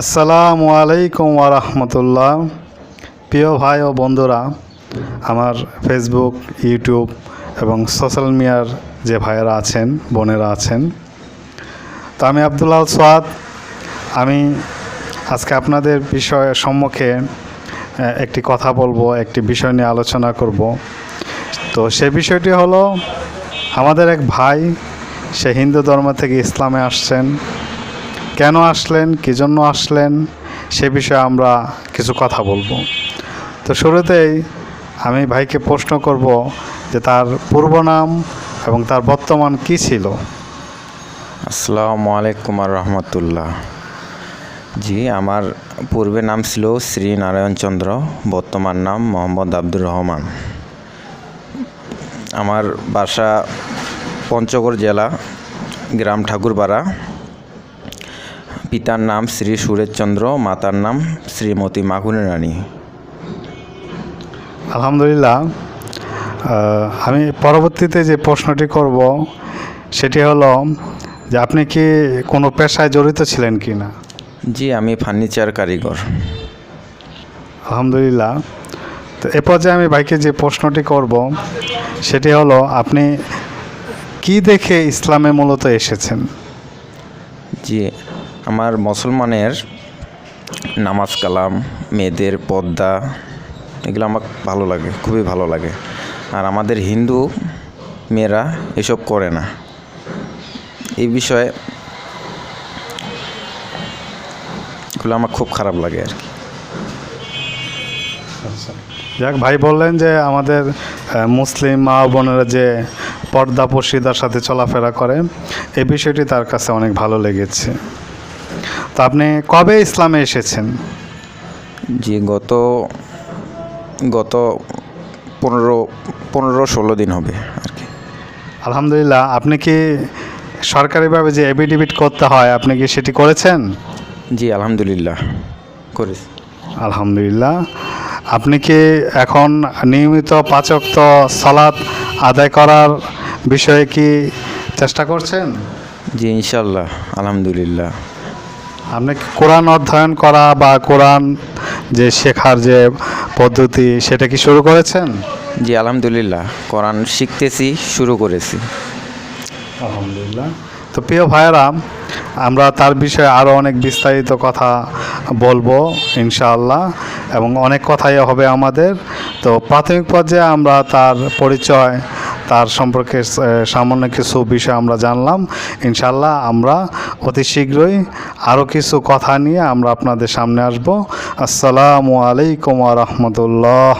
আসসালামু আলাইকুম ওরহমতুল্লাহ প্রিয় ভাই ও বন্ধুরা, আমার ফেসবুক ইউটিউব এবং সোশ্যাল মিডিয়ার যে ভাইয়েরা আছেন, বোনেরা আছেন, তো আমি আবদুল্লাল সোয়াদ। আমি আজকে আপনাদের বিষয় সম্মুখে একটি কথা বলব, একটি বিষয় নিয়ে আলোচনা করব। তো সে বিষয়টি হলো, আমাদের এক ভাই, সে হিন্দু ধর্ম থেকে ইসলামে আসছেন। কেন আসলেন, কী জন্য আসলেন, সে বিষয়ে আমরা কিছু কথা বলব। তো শুরুতেই আমি ভাইকে প্রশ্ন করব যে তার পূর্ব নাম এবং তার বর্তমান কি ছিল? আসসালামু আলাইকুম আর রহমতুল্লাহ। জি, আমার পূর্বে নাম ছিল শ্রী নারায়ণ চন্দ্র, বর্তমান নাম মোহাম্মদ আব্দুর রহমান। আমার বাসা পঞ্চগড় জেলা, গ্রাম ঠাকুরপাড়া। পিতার নাম শ্রী সুরেশচন্দ্র মাতার নাম শ্রীমতী মাখুনি রানী। আলহামদুলিল্লাহ আমি পরবর্তীতে যে প্রশ্নটি করব সেটি হলো যে আপনি কি কোনো পেশায় জড়িত ছিলেন কি না? জি আমি ফার্নিচার কারিগর। আলহামদুলিল্লাহ। তো এ পর্যায়ে আমি ভাইকে যে প্রশ্নটি করব সেটি হলো আপনি কি দেখে ইসলামে মূলত এসেছেন? জি আমার মুসলমানের নামাজ কালাম, মেয়েদের পর্দা, এগুলো আমার ভালো লাগে, খুবই ভালো লাগে। আর আমাদের হিন্দু মেয়েরা এসব করে না। এই বিষয়ে এগুলো আমার খুব খারাপ লাগে আর কি। যাক, ভাই বললেন যে আমাদের মুসলিম মা বোনেরা যে পর্দা পর্শিদার সাথে চলাফেরা করে এই বিষয়টি তার কাছে অনেক ভালো লেগেছে। তো আপনি কবে ইসলামে এসেছেন? জি গত গত পনেরো পনেরো ষোলো দিন হবে আর কি। আলহামদুলিল্লাহ আপনি কি সরকারিভাবে যে এভিডেভিট করতে হয় আপনি কি সেটি করেছেন? জি আলহামদুলিল্লাহ করেছি। আলহামদুলিল্লাহ আপনি কি এখন নিয়মিত পাচক্ত সালাত আদায় করার বিষয়ে কি চেষ্টা করছেন? জি ইনশাল্লাহ আলহামদুলিল্লাহ। আপনি কোরআন অধ্যয়ন করা বা কোরআন যে শেখার যে পদ্ধতি সেটা কি শুরু করেছেন? জি আলহামদুলিল্লাহ। কোরআন শিখতেছি শুরু করেছি। আলহামদুলিল্লাহ। তো প্রিয় ভাইয়েরা আমরা তার বিষয়ে আরও অনেক বিস্তারিত কথা বলব ইনশাআল্লাহ এবং অনেক কথাই হবে আমাদের। তো প্রাথমিক পর্যায়ে আমরা তার পরিচয় তার সম্পর্কে সামান্য কিছু বিষয় আমরা জানলাম। ইনশাল্লাহ আমরা অতি শীঘ্রই আরও কিছু কথা নিয়ে আমরা আপনাদের সামনে আসব। আসসালামু আলাইকুম রহমতুল্লাহ।